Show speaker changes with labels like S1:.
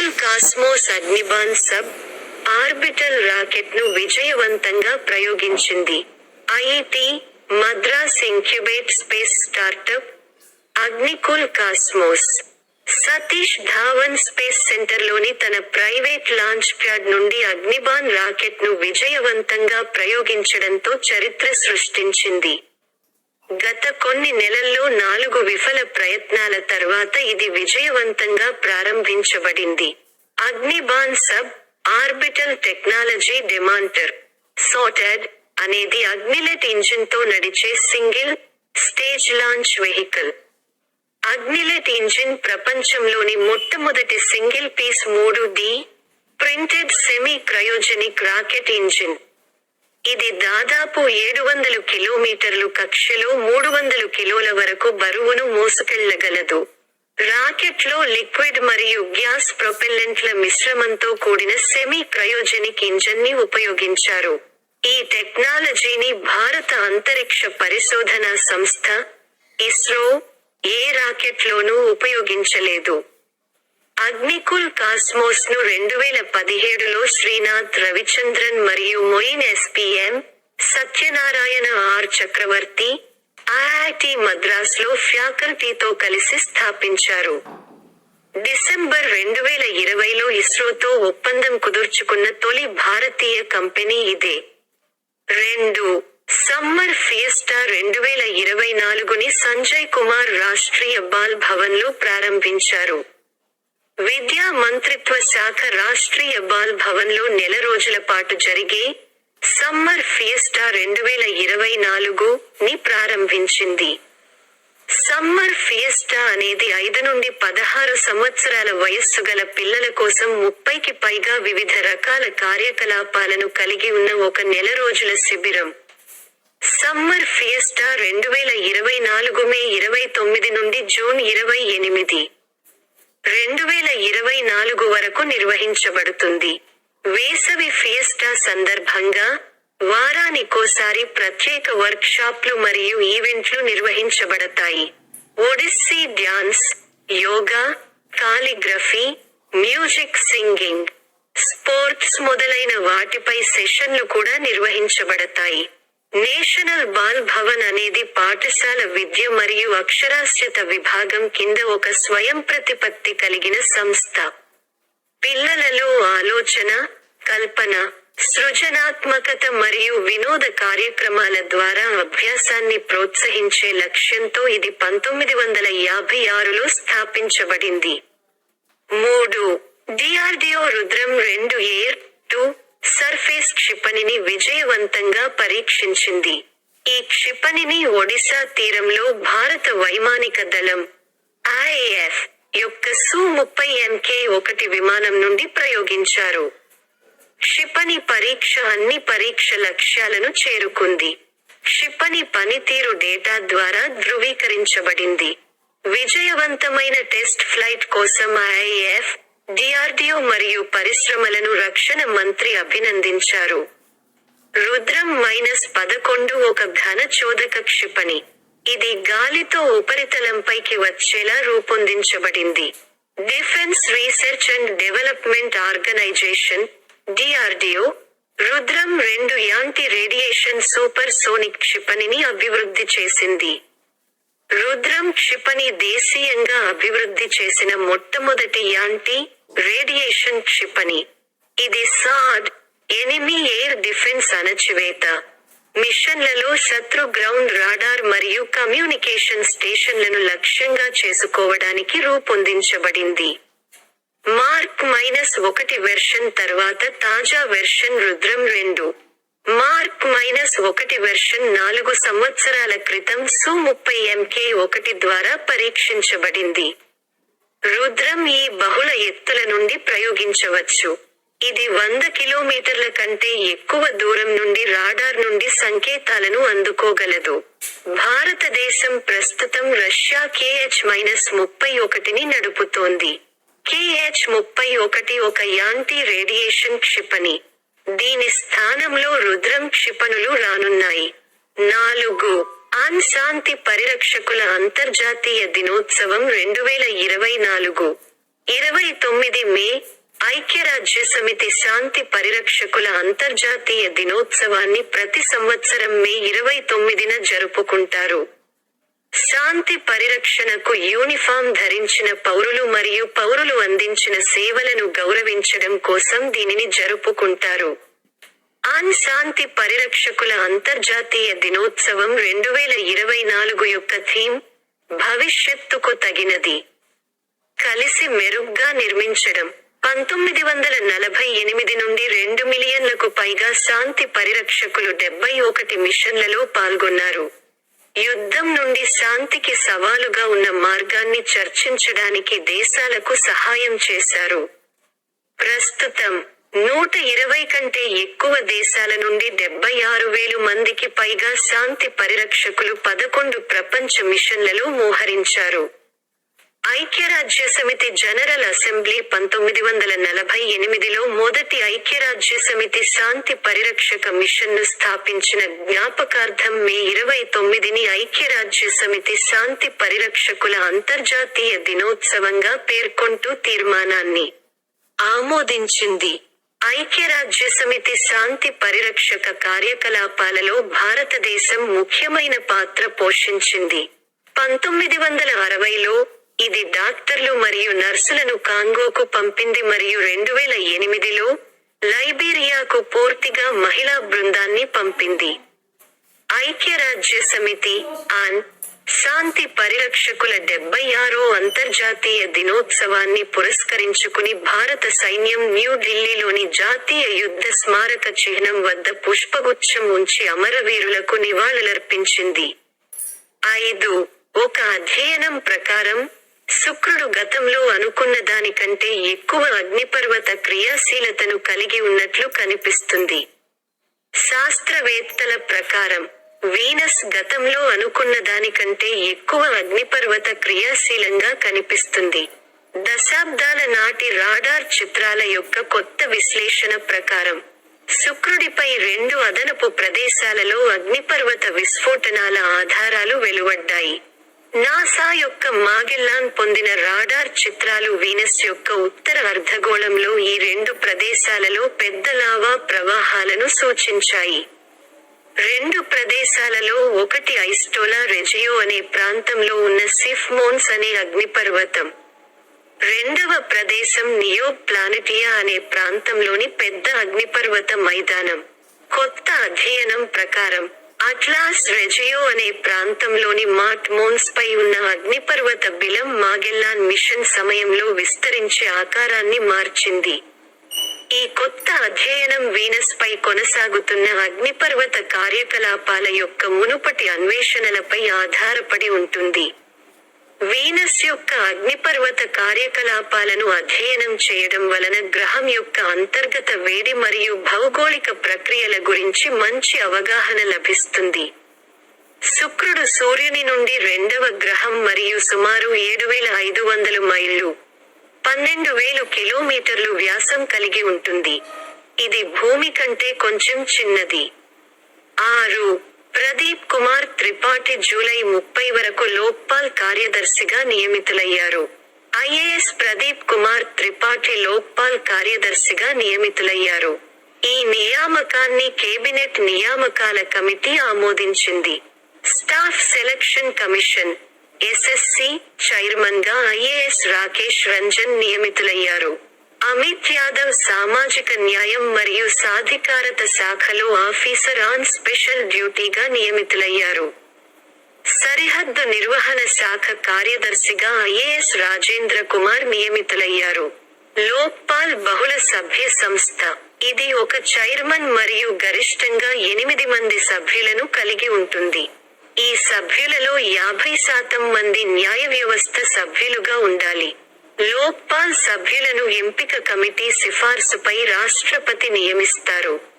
S1: Agnikul Cosmos Agnibaan sub orbital రాకెట్ను విజయవంతంగా ప్రయోగించింది. IIT Madras incubate space startup Agnikul Cosmos. Satish Dhawan space సెంటర్లోని తన private launch pad నుండి అగ్నిబాన్ రాకెట్ను విజయవంతంగా ప్రయోగించడంతో చరిత్ర సృష్టించింది. గత కొన్ని నెలల్లో నాలుగు విఫల ప్రయత్నాల తర్వాత ఇది విజయవంతంగా ప్రారంభించబడింది. Agnibaan sub orbital technology demonstrator సోటెడ్ అనేది అగ్నిలెట్ ఇంజిన్తో నడిచే single stage launch vehicle. Agnilet engine ప్రపంచంలోని మొట్టమొదటి సింగిల్ పీస్ మూడు D printed semi cryogenic rocket engine. ఇది దాదాపు ఏడు వందలు కిలోమీటర్లు కక్షలో మూడు వందలు కిలోల వరకు బరువును మోసుకెళ్ళగలదు. రాకెట్లో లిక్విడ్ మరియు గ్యాస్ ప్రొపెల్లెంట్ల మిశ్రమంతో కూడిన సెమీ క్రయోజెనిక్ ఇంజన్ని ఉపయోగించారు. ఈ టెక్నాలజీని భారత అంతరిక్ష పరిశోధన సంస్థ ఇస్రో ఏ రాకెట్లోనూ ఉపయోగించలేదు. అగ్నికుల్ కాస్మోస్ను రెండు వేల పదిహేడులో శ్రీనాథ్ రవిచంద్రన్ మరియు Moin SPM Satyanarayana R Chakravarthy IIT మద్రాస్లో ఫ్యాకల్టీతో కలిసి స్థాపించారు. డిసెంబర్ రెండు వేల ఇరవైలో ఇస్రోతో ఒప్పందం కుదుర్చుకున్న తొలి భారతీయ కంపెనీ ఇదే. రెండు సమ్మర్ ఫియస్టా రెండు వేల ఇరవై నాలుగుని సంజయ్ కుమార్ రాష్ట్రీయ బాల్ భవన్లో ప్రారంభించారు. విద్యా మంత్రిత్వ శాఖ రాష్ట్రీయ బాల్ భవన్లో నెల రోజుల పాటు జరిగే సమ్మర్ ఫియస్టా రెండు వేల ఇరవై నాలుగు ని ప్రారంభించింది. సమ్మర్ ఫియస్టా అనేది ఐదు నుండి పదహారు సంవత్సరాల వయస్సు గల పిల్లల కోసం ముప్పైకి పైగా వివిధ రకాల కార్యకలాపాలను కలిగి ఉన్న ఒక నెల రోజుల శిబిరం. సమ్మర్ ఫియస్టా రెండు వేల ఇరవై నాలుగు మే ఇరవై తొమ్మిది నుండి జూన్ ఇరవై ఎనిమిది. రెండు వేల ఇరవై నాలుగు వరకు నిర్వహించబడుతుంది. వేసవి ఫియస్టా సందర్భంగా వారానికోసారి ప్రత్యేక వర్క్షాప్లు మరియు ఈవెంట్లు నిర్వహించబడతాయి. Odissi dance yoga calligraphy music singing sports మొదలైన వాటిపై సెషన్లు కూడా నిర్వహించబడతాయి. నేషనల్ బాల్ భవన్ అనేది పాఠశాల విద్య మరియు అక్షరాస్యత విభాగం కింద ఒక స్వయం ప్రతిపత్తి కలిగిన సంస్థ. పిల్లలలో ఆలోచన కల్పన సృజనాత్మకత మరియు వినోద కార్యక్రమాల ద్వారా అభ్యాసాన్ని ప్రోత్సహించే లక్ష్యంతో ఇది పంతొమ్మిది వందల యాభై ఆరులో స్థాపించబడింది. మూడు డిఆర్డిఓ రుద్రం రెండు ఎయిర్ క్షిపణిని విజయవంతంగా పరీక్షించింది. ఈ క్షిపణిని ఒడిశా తీరంలో భారత వైమానిక దళం ఐఏఎఫ్ యొక్క సు ముప్పై ఎంకే ఒకటి విమానం నుండి ప్రయోగించారు. క్షిపణి పరీక్ష అన్ని పరీక్ష లక్ష్యాలను చేరుకుంది. క్షిపణి పనితీరు డేటా ద్వారా ధృవీకరించబడింది. విజయవంతమైన టెస్ట్ ఫ్లైట్ కోసం ఐఏఎఫ్ డిఆర్డిఓ మరియు పరిశ్రమలను రక్షణ మంత్రి అభినందించారు. రుద్రం మైనస్ పదకొండు ఒక ఘన చోదక క్షిపణి. ఇది గాలితో ఉపరితలంపైకి వచ్చేలా రూపొందించబడింది. Defence research and development organisation DRDO Rudram రెండు యాంటీ రేడియేషన్ సూపర్ సోనిక్ క్షిపణిని అభివృద్ధి చేసింది. రుద్రం క్షిపణి దేశీయంగా అభివృద్ధి చేసిన మొట్టమొదటి యాంటీ రేడియేషన్ క్షిపణి. ఇది సాడ్ ఎనిమీ ఎయిర్ డిఫెన్స్ అణచివేత. మిషన్లలో శత్రు గ్రౌండ్ రాడార్ మరియు కమ్యూనికేషన్ స్టేషన్లను లక్ష్యంగా చేసుకోవడానికి రూపొందించబడింది. మార్క్ మైనస్ ఒకటి వెర్షన్ తర్వాత తాజా వెర్షన్ రుద్రం రెండు. మార్క్ మైనస్ ఒకటి వెర్షన్ నాలుగు సంవత్సరాల క్రితం సు ముప్పై ఎంకే ఒకటి ద్వారా పరీక్షించబడింది. రుద్రం ఈ బహుళ ఎత్తుల నుండి ప్రయోగించవచ్చు. ఇది వంద కిలోమీటర్ల కంటే ఎక్కువ దూరం నుండి రాడార్ నుండి సంకేతాలను అందుకోగలదు. భారతదేశం ప్రస్తుతం రష్యా కేహెచ్ మైనస్ ముప్పై ఒకటిని నడుపుతోంది. కేహెచ్ ముప్పై ఒకటి ఒక యాంటీ రేడియేషన్ క్షిపణి. దీని స్థానంలో రుద్రం క్షిపణులు రానున్నాయి. నాలుగు ఆన్ శాంతి పరిరక్షకుల అంతర్జాతీయ దినోత్సవం రెండు వేల ఇరవై నాలుగు. ఇరవై తొమ్మిది మే ఐక్యరాజ్య సమితి శాంతి పరిరక్షకుల అంతర్జాతీయ దినోత్సవాన్ని ప్రతి సంవత్సరం మే ఇరవై తొమ్మిదిన జరుపుకుంటారు. శాంతి పరిరక్షణకు యూనిఫామ్ ధరించిన పౌరులు మరియు పౌరులు అందించిన సేవలను గౌరవించడం కోసం దీనిని జరుపుకుంటారు. ఆన్ శాంతి పరిరక్షకుల అంతర్జాతీయ దినోత్సవం రెండు వేల ఇరవై నాలుగు యొక్క థీమ్ భవిష్యత్తుకు తగినది. కలిసి మెరుగ్గా నిర్మించడం. పంతొమ్మిది వందల నలభై ఎనిమిది నుండి రెండు మిలియన్లకు పైగా శాంతి పరిరక్షకులు డెబ్బై ఒకటి మిషన్లలో పాల్గొన్నారు. యుద్ధం నుండి శాంతికి సవాలుగా ఉన్న మార్గాన్ని చర్చించడానికి దేశాలకు సహాయం చేశారు. ప్రస్తుతం నూట ఇరవై కంటే ఎక్కువ దేశాల నుండి డెబ్బై ఆరు వేలు మందికి పైగా శాంతి పరిరక్షకులు పదకొండు ప్రపంచ మిషన్లలో మోహరించారు. ఐక్యరాజ్య సమితి జనరల్ అసెంబ్లీ పంతొమ్మిది వందల నలభై ఎనిమిదిలో మొదటి ఐక్యరాజ్య సమితి శాంతి పరిరక్షక మిషన్ను స్థాపించిన జ్ఞాపకార్థం మే ఇరవై తొమ్మిదిని ఐక్యరాజ్య సమితి శాంతి పరిరక్షకుల అంతర్జాతీయ దినోత్సవంగా పేర్కొంటూ తీర్మానాన్ని ఆమోదించింది. ఐక్యరాజ్య సమితి శాంతి పరిరక్షక కార్యకలాపాలలో భారతదేశం ముఖ్యమైన పాత్ర పోషించింది. పంతొమ్మిది వందల అరవైలో ఇది డాక్టర్లు మరియు నర్సులను కాంగోకు పంపింది మరియు రెండు వేల ఎనిమిదిలో లైబీరియాకు పూర్తిగా మహిళా బృందాన్ని పంపింది. ఐక్యరాజ్య సమితి ఆన్ శాంతి పరిరక్షకుల డెబ్బై ఆరో అంతర్జాతీయ దినోత్సవాన్ని పురస్కరించుకుని భారత సైన్యం న్యూఢిల్లీలోని జాతీయ యుద్ధ స్మారక చిహ్నం వద్ద పుష్పగుచ్చం ఉంచి అమరవీరులకు నివాళులర్పించింది. ఐదు. ఒక అధ్యయనం ప్రకారం శుక్రుడు గతంలో అనుకున్న దానికంటే ఎక్కువ అగ్నిపర్వత క్రియాశీలతను కలిగి ఉన్నట్లు కనిపిస్తుంది. శాస్త్రవేత్తల ప్రకారం వీనస్ గతంలో అనుకున్న దానికంటే ఎక్కువ అగ్నిపర్వత క్రియాశీలంగా కనిపిస్తుంది. దశాబ్దాల నాటి రాడార్ చిత్రాల యొక్క కొత్త విశ్లేషణ ప్రకారం శుక్రుడిపై రెండు అదనపు ప్రదేశాలలో అగ్నిపర్వత విస్ఫోటనాల ఆధారాలు వెలువడ్డాయి. నాసా యొక్క మాగెల్లాన్ పొందిన రాడార్ చిత్రాలు వీనస్ యొక్క ఉత్తర అర్ధగోళంలో ఈ రెండు ప్రదేశాలలో పెద్ద లావా ప్రవాహాలను సూచించాయి. రెండు ప్రదేశాలలో ఒకటి ఐస్టోలా రెజియో అనే ప్రాంతంలో ఉన్న సిఫ్మోన్స్ అనే అగ్నిపర్వతం. రెండవ ప్రదేశం నియో ప్లానెటియా అనే ప్రాంతంలోని పెద్ద అగ్నిపర్వత మైదానం. కొత్త అధ్యయనం ప్రకారం అట్లాస్ రెజియో అనే ప్రాంతంలోని మాట్ మోన్స్ పై ఉన్న అగ్నిపర్వత బిలం మాగెల్లాన్ మిషన్ సమయంలో విస్తరించే ఆకారాన్ని మార్చింది. ఈ కొత్త అధ్యయనం వీనస్ పై కొనసాగుతున్న అగ్నిపర్వత కార్యకలాపాల యొక్క మునుపటి అన్వేషణలపై ఆధారపడి ఉంటుంది. వీనస్ యొక్క అగ్నిపర్వత కార్యకలాపాలను అధ్యయనం చేయడం వలన గ్రహం యొక్క అంతర్గత వేడి మరియు భౌగోళిక ప్రక్రియల గురించి మంచి అవగాహన లభిస్తుంది. శుక్రుడు సూర్యుని నుండి రెండవ గ్రహం మరియు సుమారు ఏడు వేల ఐదు వందలు మైళ్ళు పన్నెండు వేలు కిలోమీటర్లు వ్యాసం కలిగి ఉంటుంది. ఇది భూమి కంటే కొంచెం చిన్నది. ఆరు ప్రదీప్ కుమార్ త్రిపాఠి జూలై ముప్పై వరకు లోక్పాల్ కార్యదర్శిగా నియమితులయ్యారు. ఐఏఎస్ ప్రదీప్ కుమార్ త్రిపాఠి లోక్పాల్ కార్యదర్శిగా నియమితులయ్యారు. ఈ నియామకాన్ని కేబినెట్ నియామకాల కమిటీ ఆమోదించింది. స్టాఫ్ సెలక్షన్ కమిషన్ ఎస్ఎస్సి చైర్మన్గా ఐఏఎస్ రాకేష్ రంజన్ నియమితులయ్యారు. అమిత్ యాదవ్ సామాజిక న్యాయం మరియు సాధికారత శాఖలో ఆఫీసర్ ఆన్ స్పెషల్ డ్యూటీగా నియమితులయ్యారు. సరిహద్దు నిర్వహణ శాఖ కార్యదర్శిగా ఐఏఎస్ రాజేంద్ర కుమార్ నియమితులయ్యారు. లోక్పాల్ బహుళ సభ్య సంస్థ. ఇది ఒక చైర్మన్ మరియు గరిష్టంగా ఎనిమిది మంది సభ్యులను కలిగి ఉంటుంది. ఈ సభ్యులలో యాభై శాతం మంది న్యాయ వ్యవస్థ సభ్యులుగా ఉండాలి. లోక్పాల్ సభ్యులను ఎంపిక కమిటీ సిఫార్సుపై రాష్ట్రపతి నియమిస్తారు.